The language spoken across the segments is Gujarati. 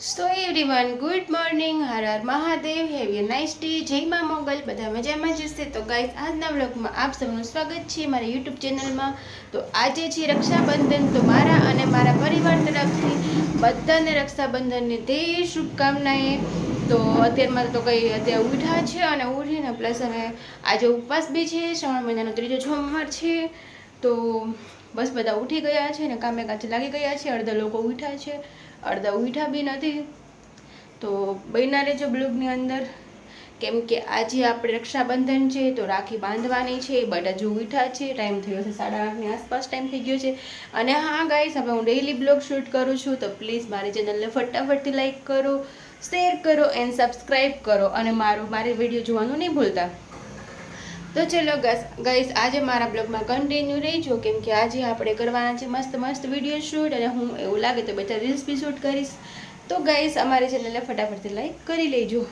So everyone good morning Har Har Mahadev have you nice day જય મા મોગલ બધા મજામાં જ હશે તો ગાઈસ આજના વ્લોગમાં આપ સૌનું સ્વાગત છે મારા યુટ્યુબ ચેનલમાં તો, આજે છે રક્ષાબંધન. તો, મારા અને મારા પરિવાર તરફથી બધાને રક્ષાબંધનની ધેર શુભકામનાએ. તો અત્યારમાં તો કંઈ અત્યારે ઉઠા છે અને ઉઠીને પ્લસ હવે આજે ઉપવાસ બી છે. શ્રાવણ મહિનાનો ત્રીજો સોમવાર છે. તો, બસ બધા ઉઠી ગયા છે ને કામે કાચે લાગી ગયા છે. અડધા લોકો ઉઠ્યા છે. અડધા ઉઠા બી નથી. તો બન્યા રહેજો બ્લોગની અંદર કેમ કે આજે આપણે રક્ષાબંધન છે, તો રાખી બાંધવાની છે બધા જો ઉઠા છે, ટાઈમ થયો છે સાડા આઠની આસપાસ ટાઈમ થઈ ગયો છે. અને હા ગાઈસ હવે હું ડેઈલી બ્લોગ શૂટ કરું છું, તો પ્લીઝ મારી ચેનલને ફટાફટથી લાઈક કરો શેર કરો એન્ડ સબસ્ક્રાઈબ કરો. અને મારું, મારી વીડિયો જોવાનું નહીં ભૂલતા. તો ચલો ગઈસ, આજે મારા બ્લોગમાં કન્ટિન્યુ રહીજો, કેમ કે આજે આપણે કરવાના છે મસ્ત મસ્ત વીડિયો શૂટ અને હું એવું લાગે તો બધા રીલ્સ બી શૂટ કરીશ. તો ગઈસ, અમારી ચેનલને ફટાફટથી લાઈક કરી લેજો.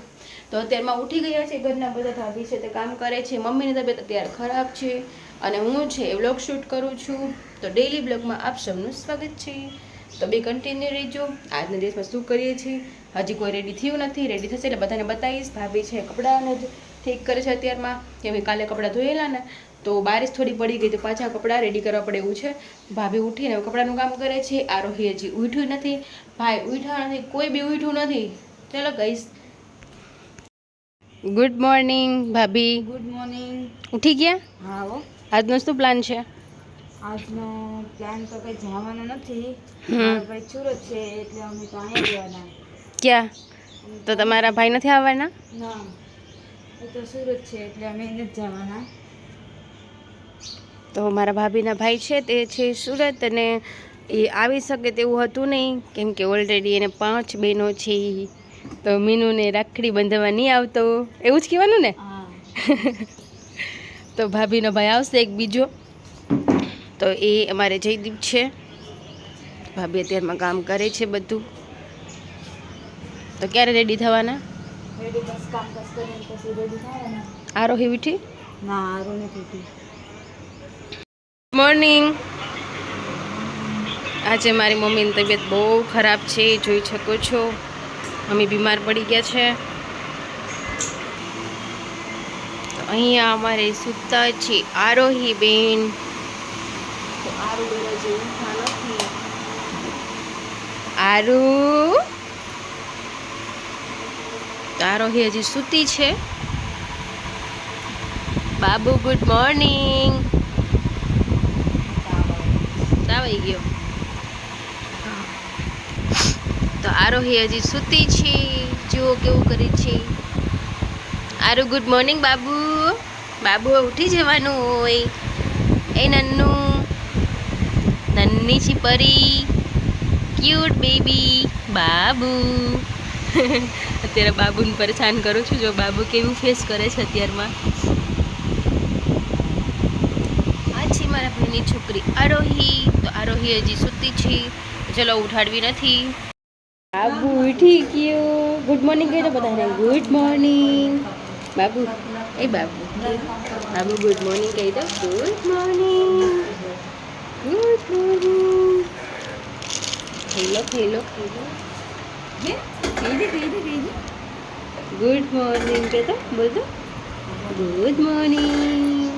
તો અત્યારમાં ઉઠી ગયા છે, ઘરના બધા ભાભી છે તે કામ કરે છે, મમ્મીની તબિયત અત્યારે ખરાબ છે અને હું છે એ વ્લોગ શૂટ કરું છું. તો ડેઈલી બ્લોગમાં આપ સૌનું સ્વાગત છે. તો બે કન્ટિન્યુ રહેજો. આજના દિવસમાં શું કરીએ છીએ? હજી કોઈ રેડી થયું નથી રેડી થશે એટલે બધાને બતાવીશ. ભાભી છે કપડાં જ ઠીક કરે છે અત્યારમાં કેમ કે કાલે કપડાં ધોયેલા ને તો બારીશ થોડી પડી ગઈ તો પાછા કપડાં રેડી કરવા પડે એવું છે. ભાભી ઉઠીને કપડાનું કામ કરે છે આરોહી હજી ઉઠ્યું નથી. ભાઈ ઉઠ્યા નથી કોઈ બી ઉઠ્યું નથી. ચલો ગઈશ ગુડ મોર્નિંગ ભાભી. ગુડ મોર્નિંગ ઉઠી ગયા? હા હો. આજનો શું પ્લાન છે? આજનો પ્લાન તો કંઈ જવાનો નથી. ભાઈ સુરત છે એટલે અમે તો અહીંયા જવાના ક્યાં? તો તમારા ભાઈ નથી આવવાના? ના. તો સુરત છે એટલે અમે નથી જવાના. તો મારા ભાભીના ભાઈ છે તે છે સુરત અને એ આવી શકે તેવું હતું નહીં કેમ કે ઓલરેડી એને પાંચ બહેનો છે. તો મીનુને રાખડી બાંધવા નહીં આવતો. એવું જ કહેવાનું ને? તો ભાભીનો ભાઈ આવશે એક બીજો. તો એ અમારે જયદીપ છે. ભાભી અત્યારમાં કામ કરે છે બધું. તો ક્યારે રેડી થવાના? રેડી બસ કામ બસ કરીને પછી રેડી થવાના આરોહી ઉઠી ના નથી. મોર્નિંગ આજે મારી મમ્મીની તબિયત બહુ ખરાબ છે જોઈ શકો છો. મમ્મી બીમાર પડી ગયા છે. અહીંયા અમારે સૂતા છે આરોહી બેન. આરુ બેન હજી નથી. આરુ? આરોહી હજી સૂતી છે. બાબુ ગુડ મોર્નિંગ આવી ગયો. તો આરોહી હજી સૂતી છે. જુઓ કેવું કરે છે. આરો ગુડ મોર્નિંગ બાબુ. બાબુ ઉઠી જવાનું હોય. એ નન્નું. નન્ની છે પરી. Cute baby Babu. અત્યારે બાબુને પરેશાન કરું છું. જો બાબુ કેવું ફેસ કરે છે અત્યારમાં. આ મારા ભાઈની છોકરી આરોહી. તો આરોહી હજી સૂતી છે. ચલો ઉઠાડવી નથી. બાબુ ઉઠી ગયો. ગુડ મોર્નિંગ કહી બધાને. ગુડ મોર્નિંગ બાબુ. એ બાબુ. બાબુ ગુડ મોર્નિંગ કહી દો. ગુડ મોર્નિંગ ગુડ મોર્નિંગ ખાઈ લો ખાઈ? દે કહી દે ગુડ મોર્નિંગ કે તો બોલ દો ગુડ મોર્નિંગ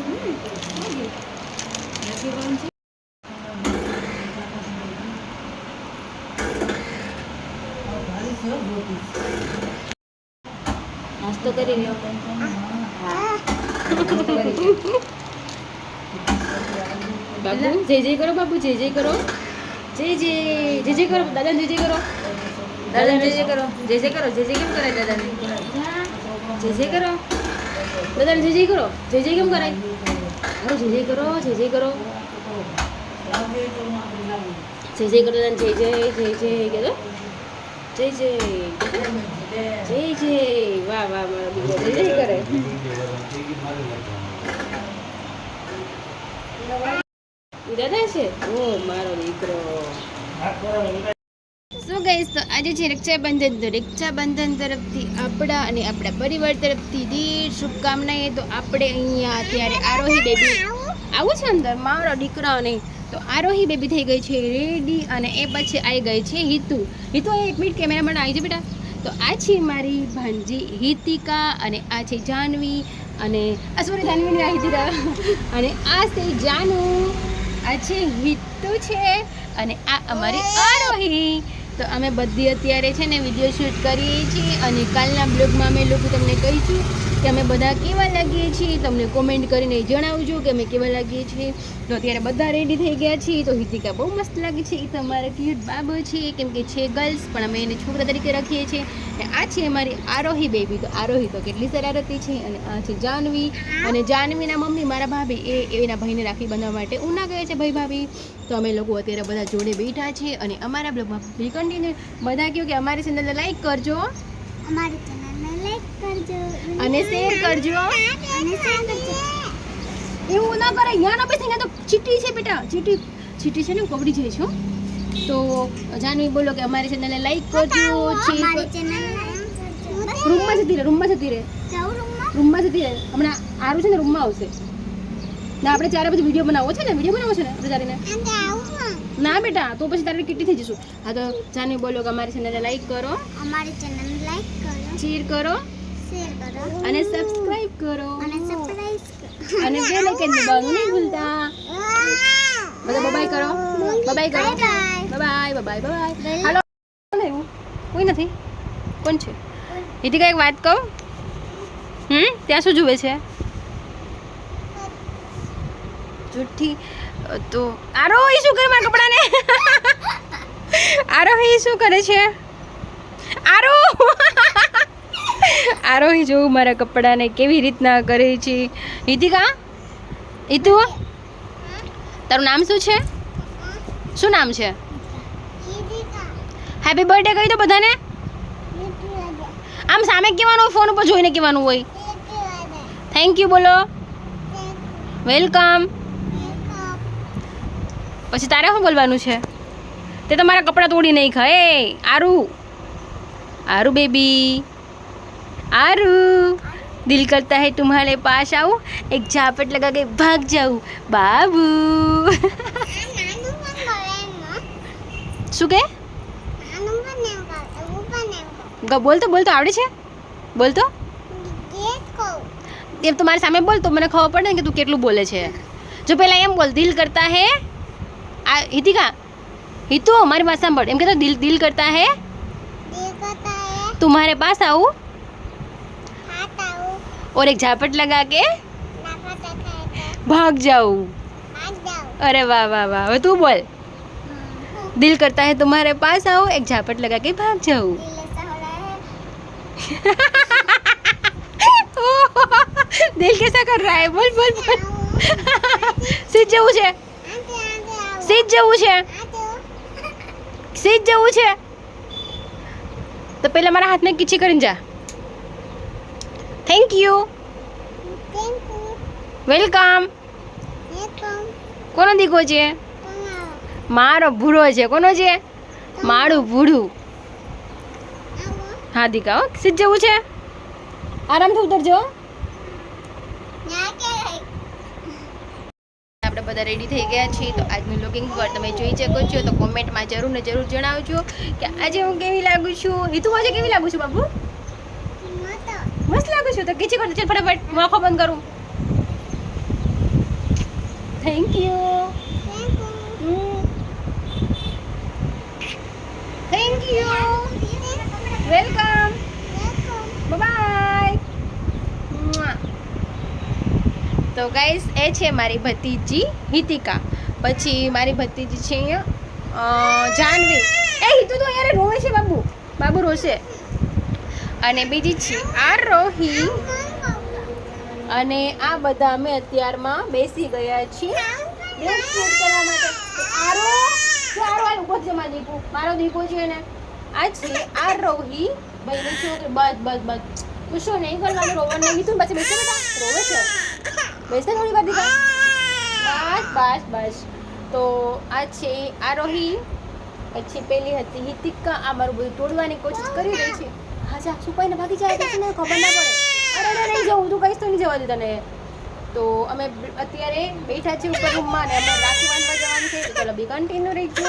નાસ્તો કરી હા. બાબુ જય જય કરો બાબુ જય જય કરો. જય જય જય જય કરો દાદા જય જય કરો. દાદા જે જે કરો જે જે કરો જે જય કેમ કરાય દાદાને જે જે કરો બધાને જે જય કરો જય કેમ કરાય અરે જે જય કરો જે જે કરો જે જય કરો દાદાને જે જય જય જય કે જય જય જય જય વાહ વાહ મારા બીજા જય જય કરે દાદા છે ઓ મારો દીકરો શું ગઈશ તો આજે છે રક્ષાબંધન તો રક્ષાબંધન તરફથી આપણા અને આપણા પરિવાર તરફથી દીર શુભકામનાએ તો આપણે અહીંયા અત્યારે આરોહી બેબી આવું છે અંદર? મારો દીકરો નહીં તો આરોહી બેબી થઈ ગઈ છે, રેડી. અને એ પછી આવી ગઈ છે હિતુ. હિતુ એક મિનિટ કેમેરામાં આવી છે બેટા. તો આ છે મારી ભાનજી હિતિકા અને આ છે જાનવી. અને આ સોરી જાનવીની આ હિતિકા અને આ છે જાનુ. આ છે હિતુ છે. અને આ અમારી આરોહી. તો અમે બધી અત્યારે છે ને વીડિયો શૂટ કરીએ છીએ અને કાલના બ્લોગમાં અમે લોકો તમને કહીશું. કે અમે બધા કેવા લાગીએ છીએ, તમને કોમેન્ટ કરીને જણાવજો કે અમે કેવા લાગીએ છીએ. તો અત્યારે બધા રેડી થઈ ગયા છીએ, તો હિતિકા બહુ મસ્ત લાગે છે. એ તો ક્યુટ બાબો છે, કેમ કે છે ગર્લ્સ પણ અમે એને છોકરા તરીકે રાખીએ છીએ. અને આ છે અમારી આરોહી બેબી તો આરોહી તો કેટલી શરારતી છે, અને આ છે જાનવી. અને જાનવીના મમ્મી મારા ભાભી, એ એના ભાઈને રાખી બાંધવા માટે ઉના ગયા છે ભાઈ ભાભી. તો અમે લોકો અત્યારે બધા જોડે બેઠા છે, અને અમારા બ્લોગમાં બી કન્ટિન્યુ બધા કહ્યું કે અમારી ચેનલને લાઈક કરજો. અમારી અને શેર કરજો. અને શેર કરજો. એવું ના કરે ના બેસે અહીંયા તો ચીટી છે બેટા. ચીટી ચીટી છે ને કબડી જાય છો તો જાનવી બોલો કે અમારી ચેનલને લાઈક કરજો રૂમમાં જતી રહે રૂમમાં જતી રહે. રૂમમાં. જતી રહે. હમણાં આરું છે ને રૂમમાં આવશે. ના આપણે ચારે પછી વીડિયો બનાવવો છે ને વીડિયો બનાવવો છે ને આપણે ચારીને? ના. બેટા તો પછી તારે કિટી થઈ જશું? હા તો જાનવી બોલો કે અમારી ચેનલને લાઈક કરો. અમારી ચેનલ લાઈક કરો. શેર કરો. શેર કરો. અને સબસ્ક્રાઇબ કરો. અને સબસ્ક્રાઇબ અને બેલ આઇકન દબાવવાનું નહીં ભૂલતા. બધા બબાય કરો. બબાય કરો. Bye bye bye bye bye હાલો કોઈ નથી? કોણ છે? હિતિકા એક વાત કહું? હમ? ત્યાં શું જુએ છે? જુઠ્ઠી. તો આરોહી શું કરે મારા કપડાને? આરોહી શું કરે છે? આરો આરોહી જોઉં મારા કપડાને કેવી રીતના કરે છે. હિતિકા હિતુ? તારું નામ શું છે? શું નામ છે? હેપી બર્થડે કહી દો બધાને. આમ સામે કહેવાનું ફોન ઉપર જોઈને કહેવાનું હોય. થેન્ક યુ બોલો. વેલકમ પછી તારે શું બોલવાનું છે? તે તમારા કપડાં તોડી નહીં ખાય એ આરુ. આરુ બેબી. आरू दिल करता है तुम्हारे पास आऊं एक झापट लगा के भाग जाऊं बाबू શું કે ગ- બોલ તો બોલ તો આવડે છે બોલ તો એમ તો મારી સામે બોલ તો મને ખબર પડે ને કે તું કેટલું બોલે છે જો પહેલાં એમ બોલ દિલ કરતા હે આ હિતિકા હિતુ મારી વાત સાંભળ એમ કે દિલ દિલ કરતા હે तुम्हारे पास आऊं और एक झापट लगा के भाग जाऊं अरे वाह वाह वाह હવે તું બોલ दिल करता है तुम्हारे पास आओ एक झापट लगा के भाग जाऊं दिल कैसा कर रहा है बोल बोल बोल સીધ જવું છે સીધ જવું છે સીધ જવું છે તો પહેલા મારા હાથને કીચી કરીને જા થેન્ક યુ વેલકમ કોનો દીકો છે? મારો ભૂરો છે. કોનો છે? મારું ભૂડું હા દીકા હો. સીધ જવું છે? આરામથી ઉતરજો આપણે બધા રેડી થઈ ગયા છીએ. તો આજનું લુકિંગ પર તમે જોઈ શકો છો. તો કોમેન્ટમાં જરૂર ને જરૂર જણાવજો કે આજે હું કેવી લાગુ છું. હિતુ આજે કેવી લાગુ છું બાબુ લાગુ છું તો કીચી કર ચાલ ફટાફટ હું આંખો બંધ કરું. Thank you thank you welcome bye તો ગાઈસ એ છે મારી ભતીજી હિતિકા. પછી મારી ભતીજી છે અહીંયા અ, જાહ્નવી એ હિતુ તો યાર રોવે છે બાબુ. બાબુ રોશે. અને બીજી છે આ રોહી. અને આ બધા અમે અત્યારમાં બેસી ગયા છીએ. મારો દીકુ છે ને, આ છે, આ રોહી. ભાઈની છોકરી બસ બસ બસ. તું શું નહીં કરવાનું? રોવાનું પછી બેસે બેટા છે? બેસે થોડી વાર દીકરા બસ બસ બસ. તો આ છે આરોહી પછી પેલી હતી હિતિકા આ મારું બધું તોડવાની કોશિશ કરી રહી છે. હા જા કોઈને ભાગી જાય પછી ને ખબર ના પડે. અરે નહીં જવું, તું કહીશ તો નહીં જવા દે તને. તો અમે અત્યારે બેઠા છીએ ઉપર રૂમમાં ને અમે રાખી બાંધવા જવાનું છે. ચાલો બી કન્ટિન્યુ રહી જો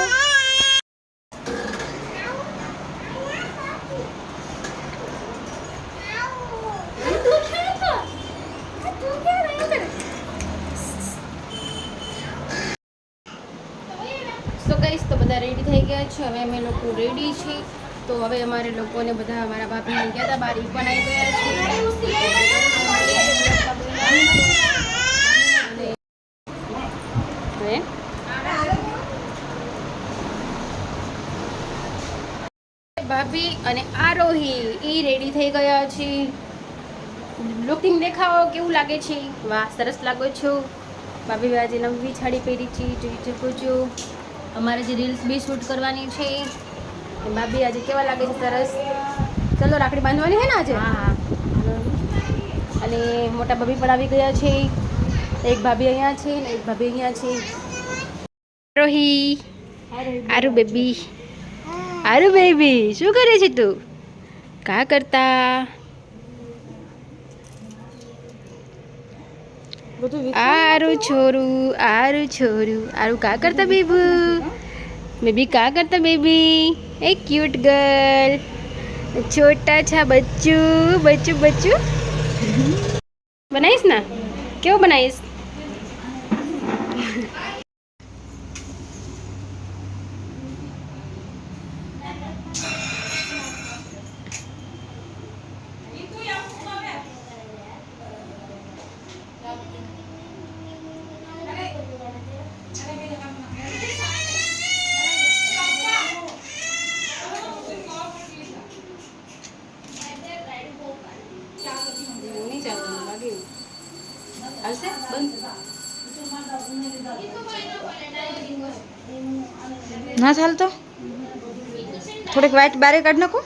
સો ગઈશ તો બધા રેડી થઈ ગયા છે. હવે અમે લોકો રેડી છીએ. તો હવે અમારે લોકોને બધા અમારા ભાભીને ગયા હતા બાર પણ આવી ગયા છે. ભાભી અને આરોહી એ રેડી થઈ ગયા છે. લુકિંગ દેખાવો, કેવું લાગે છે? વાહ, સરસ લાગો છો. ભાભી આજે નવી સાડી પહેરી છે, જોઈ શકો છો. અમારે જે રીલ્સ બી શૂટ કરવાની છે ભાભી આજે કેવા લાગે છે? સરસ. ચલો રાખડી બાંધવાની છે ને આજે? હા હા. અને મોટા ભાભી પણ આવી ગયા છે. એક ભાભી અહીંયા છે ને એક ભાભી અહીંયા છે. રોહી. આરુ બેબી. આરુ બેબી. શું કરે છે તું? કા કરતા? આરું છોરું આરું છોરું. આરું કા કરતા બેબુ? બેબી કા કરતા બેબી? એ ક્યુટ ગર્લ. છોટા છા બચ્ચું બચ્ચું બચ્ચું. બનાવીશ ના? કેવું બનાવીશ નહીં ચાલવાનું લાગે હાલશે બંધ ના ચાલતો? થોડીક વાઇટ બારે કાઢ નાખો?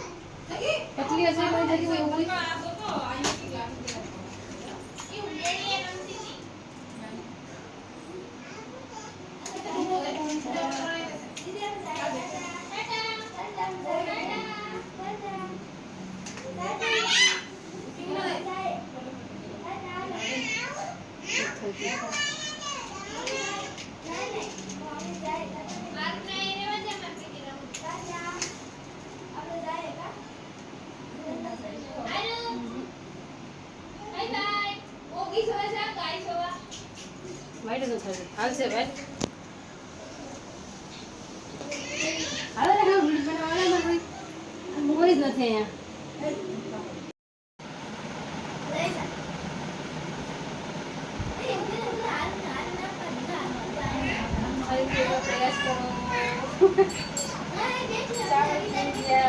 Sarah Julia.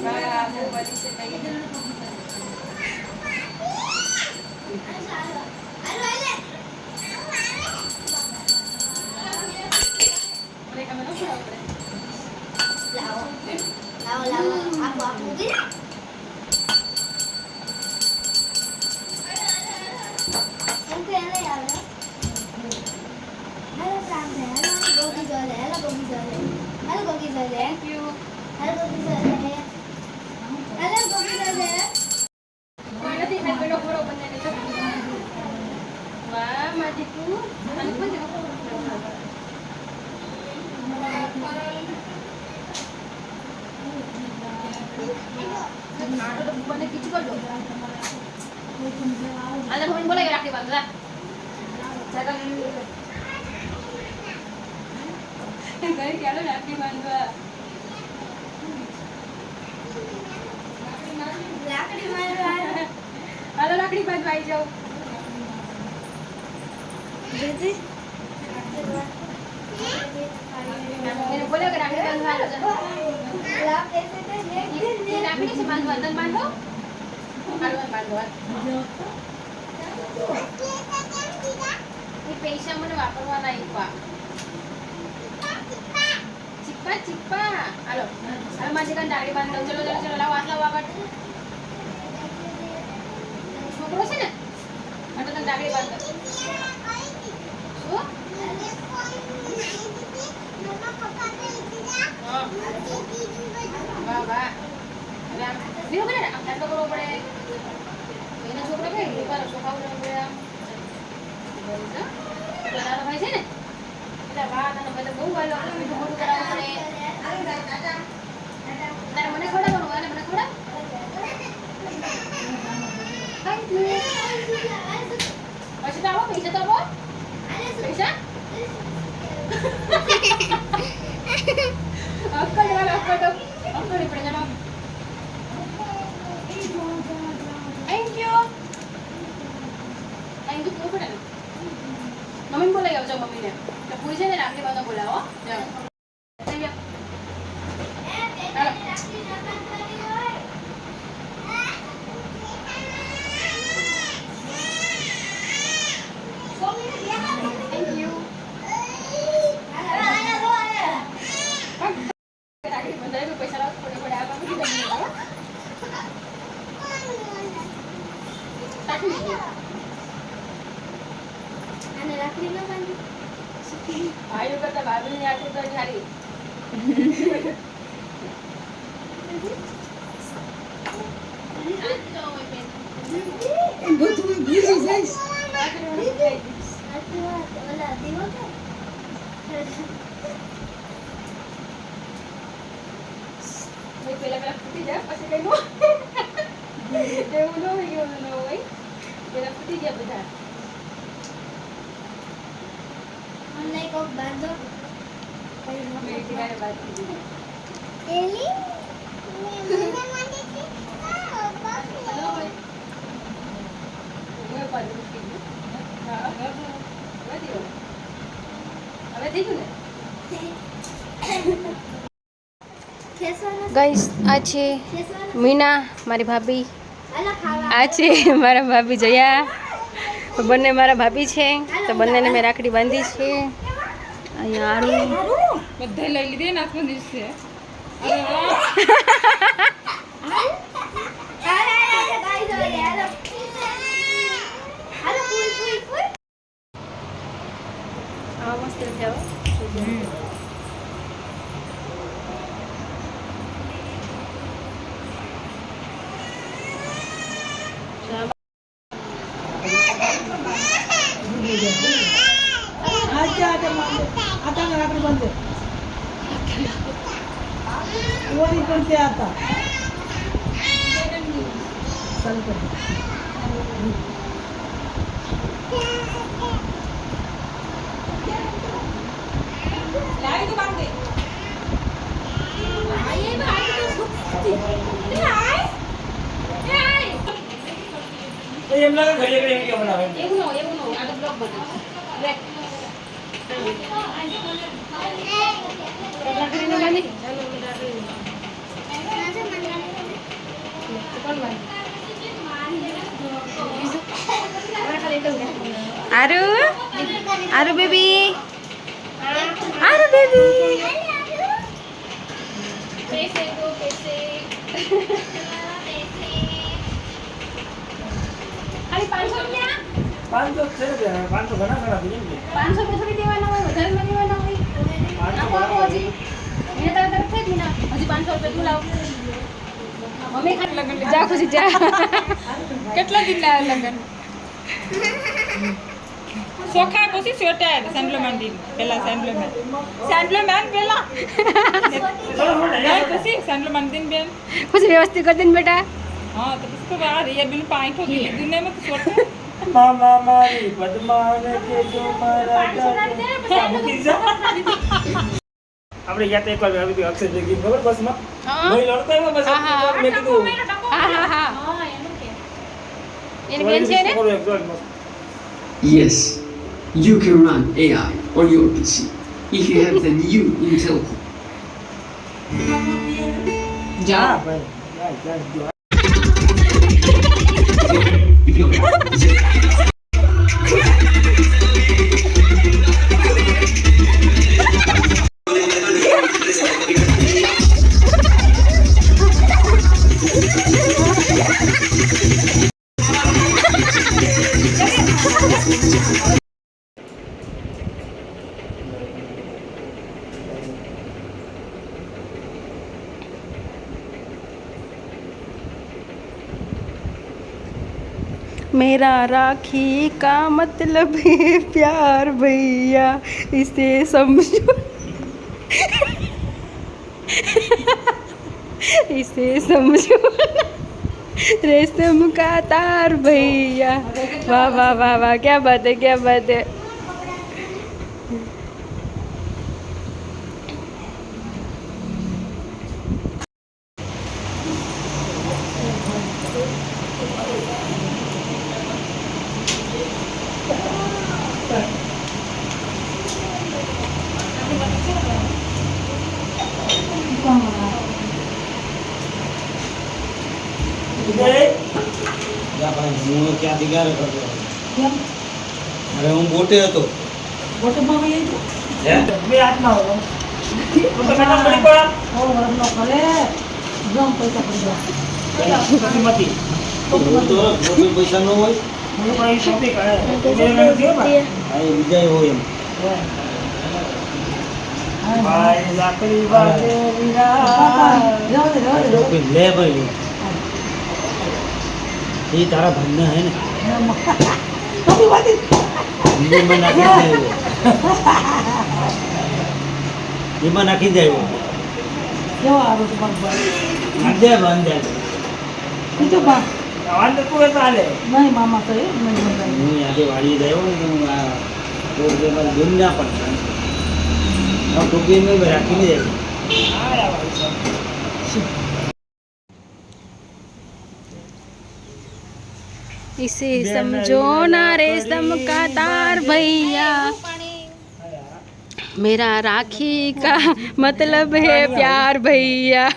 Baka bumalik sa Bayan. આટલો কিছু બંને ખીચું કરજો. বলে મમ્મીને রাখতে રાખી બાંધવા લાકડી મારવા હાલો લાકડી બાંધવા આવી જાઓ. જતી એને બોલ્યો કે રાખડી બાંધવા રાખડી છે બાંધવા બાંધો? પૈસા મને વાપરવાના છે ને તને દાઢી બાંધ શું વાહ વાહ હવે ભાઈ છે ને? એટલે આટલો કરવો પડે. એના છોકરા કઈ રૂપાનો છોકરાઓ રહેવું પડે આમ બસ, હા. તો તારો ભાઈ છે ને પપ્પા લોકો મીઠું મોઢું કરાવવું પડે તારે મને ખવડાવવાનું અને મને ખવડાવ Thank you. પછી તો આવો પૈસા તો આવો પૈસા અક્કડ વાળા અક્કડ અક્કડ પડે ચાલો થેન્ક યુ થેન્ક યુ કેવું પડે ને મમ્મીને બોલાવી આવજો મમ્મીને તો પૂરી છે ને રાખડી બાંધો બોલાવો જાઓ થઈ ગયો ચાલો થેન્ક યુ રાખડી બંધાવી પૈસા લાવો થોડે થોડે આપવા મૂકી દઈએ બરાબર સાચું છે અને રાખડી ન બાંધી ભાઈઓ કરતા ભાભીની આટલું તો સારી આટલી વાત ઓલા દીવો કે ભાઈ પહેલા પહેલા ફૂટી જાય પછી કઈ નો એવું ન હોય એવું ન હોય ફૂટી ગયા બધા? મને કોક કરી. એલી ગાઈસ આ છે મીના મારી ભાભી. આ છે મારા ભાભી જયા. બંને મારા ભાભી છે. તો બંનેને મેં રાખડી બાંધી છે. અહીંયા આરું બધા લઈ લીધી ને આખો દિવસે. એમ લાગે ઘરે ઘરે વીડિયો બનાવે? એવું નો એવું નો આ તો બ્લોગ બનાવો. આરુ? આરુ બેબી? આરુ બેબી? પૈસે દો, પૈસે. ખાલી પાંચસો રૂપિયા? પાંચસો છે ને પાંચસો ઘણા ઘણા થઈ જાય પાંચસો રૂપિયા થોડી દેવાના હોય વધારે માં દેવાના હોય? આપો આપો હજી. એને તારા તરફ થઈ ના? હજી પાંચસો રૂપિયા તું લાવ. મમ્મી ખાલી જા ખુશી જા. કેટલા દિન ના લગન? સોખા પછી સ્વેટર સેન્ડલો માંડી પેલા સેન્ડલો મેન સેન્ડલો મેન પેલા પછી સેન્ડલો માંડી બેન. ખુશી વ્યવસ્થિત કરી દે બેટા. Yes, you can run AI on your PC if you have the new Intel. Yeah. Yeah. मेरा राखी का मतलब है प्यार, भैया, इसे समझो। इसे समझो। रेशम का तार, भैया। वाह वाह वाह वाह, क्या बात है, क्या बात है। હું ક્યાંથી ક્યારે કરતો અરે હું બોટે હતો. હે? બે હાથમાં હતો. તો પડી. તો પૈસા ન હોય. હું પણ કરે. બીજા હોય એમ. ભાઈ લાકડી વાગે. લે ભાઈ. એ તારા ભાઈને હે ને. એમાં નાખી જાય એમાં નાખી જાય અંધે અંધે વાંધો તું એ ચાલે હું આજે વાળી રહ્યો ને હું આ રોડ જે મારી બેન ના પણ આ ટોપી મેં રાખીને જાય इसे समझो ना रे का तार भैया। मेरा राखी का मतलब है प्यार भैया।